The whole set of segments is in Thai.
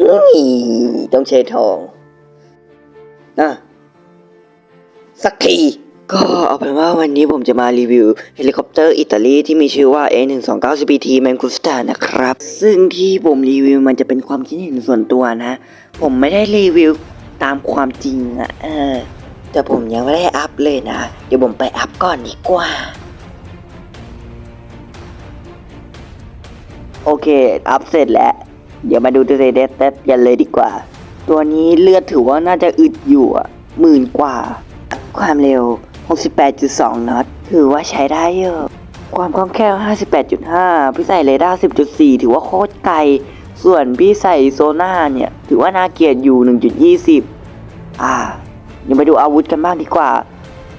นี่ต้องใช้ทองนะสักทีก็เอาเป็นว่าวันนี้ผมจะมารีวิวเฮลิคอปเตอร์อิตาลีที่มีชื่อว่า A129 CPT Mangusta นะครับ ซึ่งที่ผมรีวิวมันจะเป็นความคิดเห็นส่วนตัวนะ ผมไม่ได้รีวิวตามความจริงอะเออ แต่ผมยังไม่ได้อัพเลยนะ เดี๋ยวผมไปอัพก่อนดีกว่า โอเค อัพเสร็จแล้ว เดี๋ยวมาดูตัวเซเดสเตสกันเลยดีกว่า ตัวนี้เลือดถือว่าน่าจะอึดอยู่อะหมื่นกว่า ความเร็ว 68.2น็อตถือว่าใช้ได้เยอะ ความคล่องแคล่ว 58.5 พี่ใส่เรดาร์ 10.4 ถือว่าโคตรไกล ส่วนพี่ใส่โซน่าเนี่ย ถือว่าน่าเกียดอยู่ 1.20 อ่าเดี๋ยวมาดูอาวุธกันบ้างดีกว่า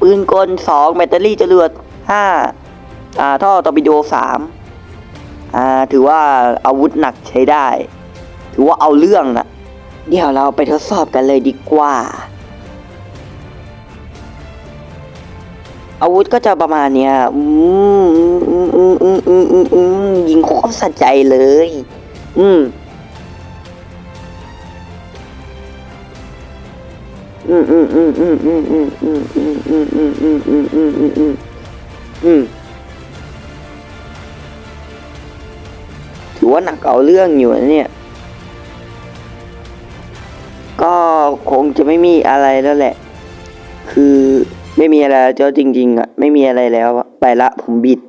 ปืนกล 2 แบตเตอรี่จรวด 5 อ่า ท่อตอร์ปิโด 3 อ่า ถือว่าอาวุธหนักใช้ได้ ถือว่าเอาเรื่องอะเดี๋ยวเราไปทดสอบกันเลยดีกว่า อาวุธก็จะประมาณเนี้ยอืมอืมอืมอืมอืมอืมอืมยิงโคตรสะใจเลย อืมอืมอืมอืมอืมอืมอืมอืมอืมอืมอืมอืมอืมอืมอืมอืมอืมถือว่าหนักเอาเรื่องอยู่นะเนี่ย ก็คงจะไม่มีอะไรแล้วแหละ คือไม่มีอะไรแล้วจริงๆอะ ไม่มีอะไรแล้ว ไปละผมบิด